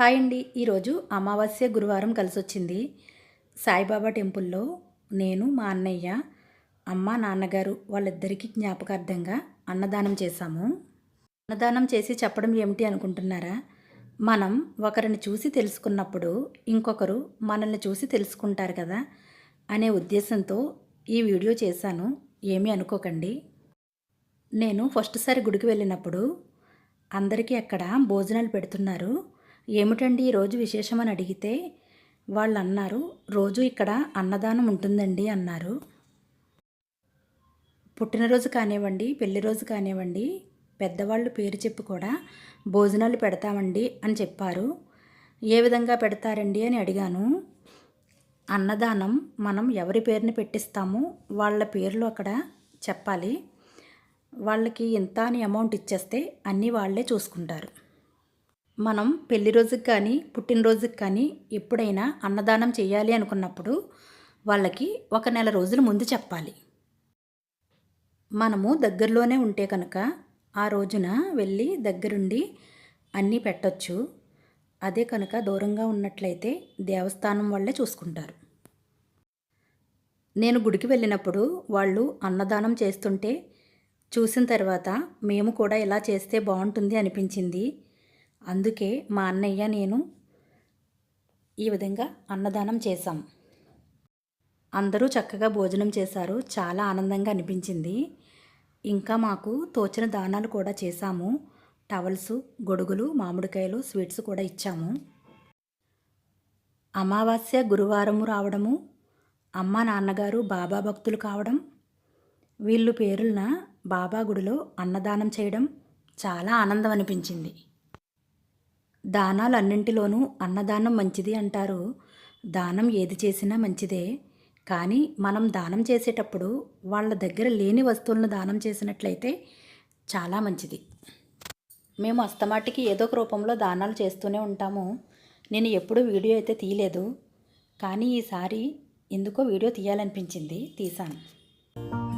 Hi అండి. ఈరోజు అమావాస్య గురువారం కలిసి వచ్చింది సాయిబాబా టెంపుల్లో నేను మా అన్నయ్య అమ్మ నాన్నగారు వాళ్ళిద్దరికీ జ్ఞాపకార్థంగా అన్నదానం చేశాము. అన్నదానం చేసి చెప్పడం ఏమిటి అనుకుంటున్నారా? మనం ఒకరిని చూసి తెలుసుకున్నప్పుడు ఇంకొకరు మనల్ని చూసి తెలుసుకుంటారు కదా అనే ఉద్దేశంతో ఈ వీడియో చేశాను. ఏమీ అనుకోకండి. నేను ఫస్ట్ సారి గుడికి వెళ్ళినప్పుడు అందరికీ అక్కడ భోజనాలు పెడుతున్నారు. ఏమిటండి ఈరోజు విశేషం అని అడిగితే వాళ్ళు అన్నారు రోజు ఇక్కడ అన్నదానం ఉంటుందండి అన్నారు. పుట్టినరోజు కానివ్వండి పెళ్ళి రోజు కానివ్వండి పెద్దవాళ్ళు పేరు చెప్పి కూడా భోజనాలు పెడతామండి అని చెప్పారు. ఏ విధంగా పెడతారండి అని అడిగాను. అన్నదానం మనం ఎవరి పేరుని పెట్టిస్తామో వాళ్ళ పేర్లు అక్కడ చెప్పాలి. వాళ్ళకి ఇంత అని అమౌంట్ ఇచ్చేస్తే అన్నీ వాళ్ళే చూసుకుంటారు. మనం పెళ్ళి రోజుకి కానీ పుట్టినరోజుకి కానీ ఎప్పుడైనా అన్నదానం చేయాలి అనుకున్నప్పుడు వాళ్ళకి ఒక నెల రోజుల ముందు చెప్పాలి. మనము దగ్గరలోనే ఉంటే కనుక ఆ రోజున వెళ్ళి దగ్గరుండి అన్నీ పెట్టొచ్చు. అదే కనుక దూరంగా ఉన్నట్లయితే దేవస్థానం వాళ్ళే చూసుకుంటారు. నేను గుడికి వెళ్ళినప్పుడు వాళ్ళు అన్నదానం చేస్తుంటే చూసిన తర్వాత మేము కూడా ఇలా చేస్తే బాగుంటుంది అనిపించింది. అందుకే మా అన్నయ్య నేను ఈ విధంగా అన్నదానం చేశాం. అందరూ చక్కగా భోజనం చేశారు. చాలా ఆనందంగా అనిపించింది. ఇంకా మాకు తోచిన దానాలు కూడా చేశాము. టవల్స్ గొడుగులు మామిడికాయలు స్వీట్స్ కూడా ఇచ్చాము. అమావాస్య గురువారము రావడము అమ్మ నాన్నగారు బాబా భక్తులు కావడం వీళ్ళు పేరున బాబా గుడిలో అన్నదానం చేయడం చాలా ఆనందం అనిపించింది. దానాలన్నింటిలోనూ అన్నదానం మంచిది అంటారు. దానం ఏది చేసినా మంచిదే. కానీ మనం దానం చేసేటప్పుడు వాళ్ళ దగ్గర లేని వస్తువులను దానం చేసినట్లయితే చాలా మంచిది. మేము అస్తమాటికి ఏదో ఒక రూపంలో దానాలు చేస్తూనే ఉంటాము. నేను ఎప్పుడూ వీడియో అయితే తీయలేదు. కానీ ఈసారి ఎందుకో వీడియో తీయాలనిపించింది. తీశాను.